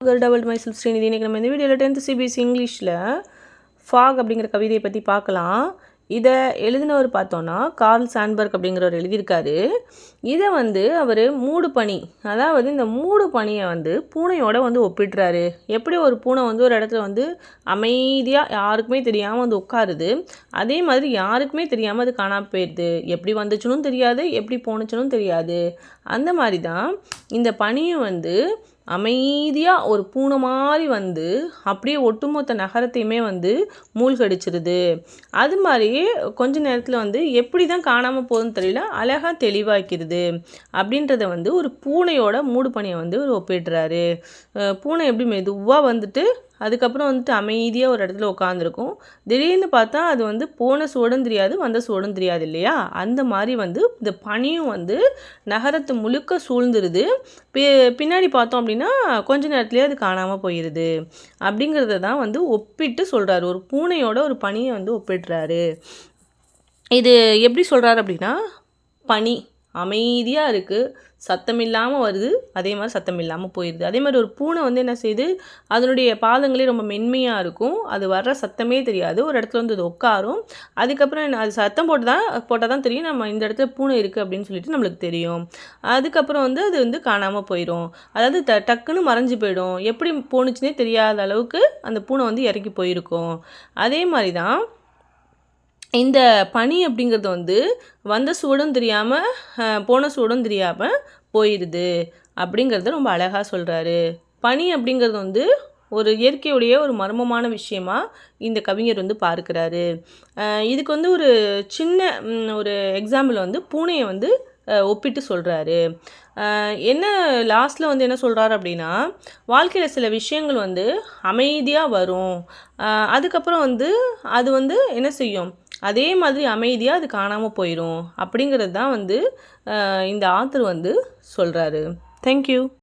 Double மைசல் Srinidhi இன்றைக்கி நம்ம இந்த வீடியோவில் டென்த்து சிபிஎஸ்சி இங்கிலீஷில் ஃபாக் அப்படிங்கிற கவிதையை பற்றி பார்க்கலாம். இதை எழுதினவர் பார்த்தோன்னா கார்ல் சான்பர்க் அப்படிங்கிறவர் எழுதியிருக்காரு. இதை வந்து அவர் மூடு பனி அதாவது இந்த மூடு பனியை வந்து பூனையோட வந்து ஒப்பிடுறாரு. எப்படி ஒரு பூனை வந்து ஒரு இடத்துல வந்து அமைதியாக யாருக்குமே தெரியாமல் வந்து உட்காருது அதே மாதிரி யாருக்குமே தெரியாமல் அது காணாமல் போயிடுது எப்படி வந்துச்சுன்னு தெரியாது எப்படி போணுச்சுன்னு தெரியாது. அந்த மாதிரி தான் இந்த பனியும் வந்து அமைதியாக ஒரு பூனை மாதிரி வந்து அப்படியே ஒட்டுமொத்த நகரத்தையுமே வந்து மூழ்கடிச்சிருது. அது மாதிரி கொஞ்ச நேரத்தில் வந்து எப்படி தான் காணாமல் போகுதுன்னு தெரியல அழகாக தெளிவாக்கிடுது அப்படின்றத வந்து ஒரு பூனையோட மூடு பணியை வந்து ஒப்பிடுறாரு. பூனை எப்படி மெதுவாக வந்துட்டு அதுக்கப்புறம் வந்துட்டு அமைதியாக ஒரு இடத்துல உட்காந்துருக்கும் திடீர்னு பார்த்தா அது வந்து போன சோடும் தெரியாது வந்த சோடும் தெரியாது இல்லையா? அந்த மாதிரி வந்து இந்த பனியும் வந்து நகரத்து முழுக்க சூழ்ந்துருது. பி பின்னாடி பார்த்தோம் அப்படின்னா கொஞ்ச நேரத்துலேயே அது காணாமல் போயிடுது அப்படிங்கிறத தான் வந்து ஒப்பிட்டு சொல்கிறாரு ஒரு பூனையோட ஒரு பனியை வந்து ஒப்பிடுறாரு. இது எப்படி சொல்கிறாரு அப்படின்னா பனி. அமைதியாக இருக்குது சத்தம் இல்லாமல் வருது. அதே மாதிரி சத்தம் இல்லாமல் போயிடுது அதே மாதிரி ஒரு பூனை வந்து என்ன செய்யுது அதனுடைய பாதங்களே ரொம்ப மென்மையாக இருக்கும். அது வர்ற சத்தமே தெரியாது. ஒரு இடத்துல வந்து அது உட்காரும். அதுக்கப்புறம் அது சத்தம் போட்டு தான் போட்டால் தான் தெரியும். நம்ம இந்த இடத்துல பூனை இருக்குது அப்படின்னு சொல்லிட்டு நம்மளுக்கு தெரியும். அதுக்கப்புறம் வந்து அது வந்து காணாமல் போயிடும் அதாவது ட டக்குன்னு மறைஞ்சு போயிடும். எப்படி போணுச்சுனே தெரியாத அளவுக்கு அந்த பூனை வந்து இறக்கி போயிருக்கும். அதே மாதிரி தான் இந்த பனி அப்படிங்கிறது வந்து வந்த சூடும் தெரியாமல் போன சூடும் தெரியாமல் போயிடுது அப்படிங்கிறத ரொம்ப அழகாக சொல்கிறாரு பனி அப்படிங்கிறது வந்து ஒரு இயற்கையுடைய ஒரு மர்மமான விஷயமா இந்த கவிஞர் வந்து பார்க்குறாரு. இதுக்கு வந்து ஒரு சின்ன ஒரு எக்ஸாம்பிள் வந்து பூனையை வந்து ஒப்பிட்டு சொல்கிறாரு என்ன லாஸ்ட்டில் வந்து என்ன சொல்கிறாரு அப்படின்னா வாழ்க்கையில் சில விஷயங்கள் வந்து அமைதியாக வரும். அதுக்கப்புறம் வந்து அது வந்து என்ன செய்யும்? அதே மாதிரி அமைதியாக அது காணாமல் போயிடும் அப்படிங்கிறது தான் வந்து இந்த ஆத்தர் வந்து சொல்கிறாரு தேங்க்யூ